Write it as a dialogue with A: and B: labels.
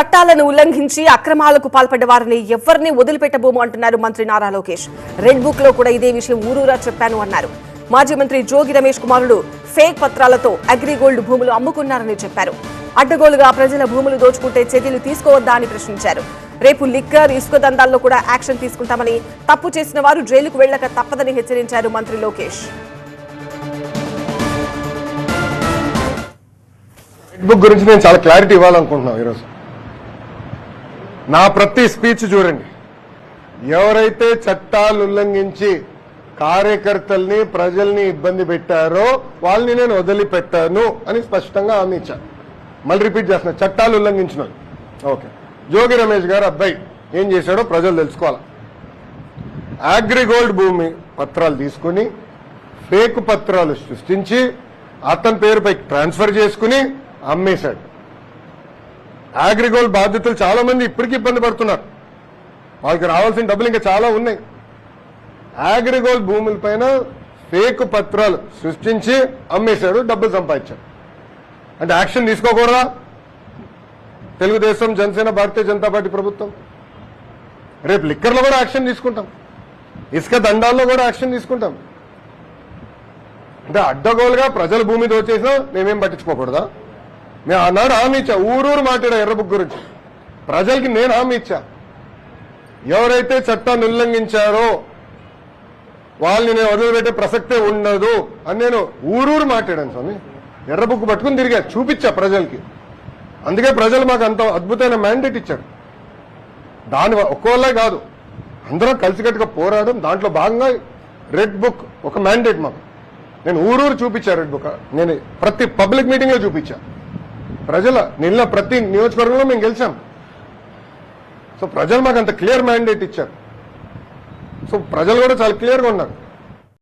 A: చట్టాలను ఉల్లంఘించి అక్రమాలకు పాల్పడ్డ వారిని ఎవరిని వదిలిపెట్టబోము అంటున్నారు మంత్రి నారా లోకేష్. రెడ్ బుక్లో కూడా ఇదే విషయం ఊరూరా చెప్పాను అన్నారు. మాజీ మంత్రి జోగి రమేష్ కుమారుడు ఫేక్ పత్రాలతో అగ్రిగోల్డ్ భూములు అమ్ముకున్నారని చెప్పారు. అడ్డగోలుగా ప్రజల భూములు దోచుకుంటే చర్యలు తీసుకోవద్దా అని ప్రశ్నించారు. రేపు లిక్కర్ ఇసుక దందాల్లో కూడా యాక్షన్ తీసుకుంటామని తప్పు చేసిన వారు జైలుకు వెళ్ళక తప్పదని హెచ్చరించారు మంత్రి లోకేష్.
B: బుక్ గురించి నేను చాలా క్లారిటీ ఇవ్వాలనుకుంటున్నాను ఈరోజు. నా ప్రతి స్పీచ్ చూడండి. ఎవరైతే చట్టాలు ఉల్లంఘించి కార్యకర్తల్ని ప్రజల్ని ఇబ్బంది పెట్టారో వాళ్ళని నేను వదిలిపెట్టాను అని స్పష్టంగా హామీ ఇచ్చాను మళ్ళీ రిపీట్ చేస్తున్నా చట్టాలు ఉల్లంఘించిన ఓకే. జోగి రమేష్ గారు అబ్బాయి ఏం చేశాడో ప్రజలు తెలుసుకోవాలి? అగ్రిగోల్డ్ భూమి పత్రాలు తీసుకుని ఫేక్ పత్రాలు సృష్టించి అతని పేరుపై ట్రాన్స్ఫర్ చేసుకుని అమ్మేశాడు. అగ్రిగోల్డ్ బాధితులు చాలా మంది ఇప్పటికీ ఇబ్బంది పడుతున్నారు. వాళ్ళకి రావాల్సిన డబ్బులు ఇంకా చాలా ఉన్నాయి. అగ్రిగోల్డ్ భూములపైన ఫేక్ పత్రాలు సృష్టించి అమ్మేశాడు డబ్బులు సంపాదించాడు. అంటే యాక్షన్ తీసుకోకూడదా? తెలుగుదేశం జనసేన భారతీయ జనతా పార్టీ ప్రభుత్వం. రేపు లిక్కర్లో కూడా యాక్షన్ తీసుకుంటాం. ఇసుక దండాల్లో కూడా యాక్షన్ తీసుకుంటాం. అంటే అడ్డగోలుగా ప్రజల భూమి దోచేసినా మేమేం పట్టించుకోకూడదా? మేము ఆనాడు హామీ ఇచ్చా. ఊరూరు మాట్లాడా ఎర్రబుక్ గురించి. ప్రజలకి నేను హామీ ఇచ్చా. ఎవరైతే చట్టాన్ని ఉల్లంఘించారో వాళ్ళని నేను వదిలిపెట్టే ప్రసక్తే ఉండదు అని నేను ఊరూరు మాట్లాడాను స్వామి. ఎర్రబుక్ పట్టుకుని తిరిగా చూపించా ప్రజలకి. అందుకే ప్రజలు మాకు అంత అద్భుతమైన మ్యాండేట్ ఇచ్చారు. దాని ఒక్కోళ్ళే కాదు. అందరం కలిసికట్టుగా పోరాడడం దాంట్లో భాగంగా రెడ్ బుక్ ఒక మ్యాండేట్ మాకు. నేను ఊరూరు చూపించా రెడ్ బుక్ నేను ప్రతి పబ్లిక్ మీటింగ్లో చూపించా. ప్రజల నిన్న ప్రతి నియోజకవర్గంలో మేము గెలిచాం. సో ప్రజలు మాకు అంత క్లియర్ మ్యాండేట్ ఇచ్చారు. సో ప్రజలు కూడా చాలా క్లియర్గా ఉన్నారు.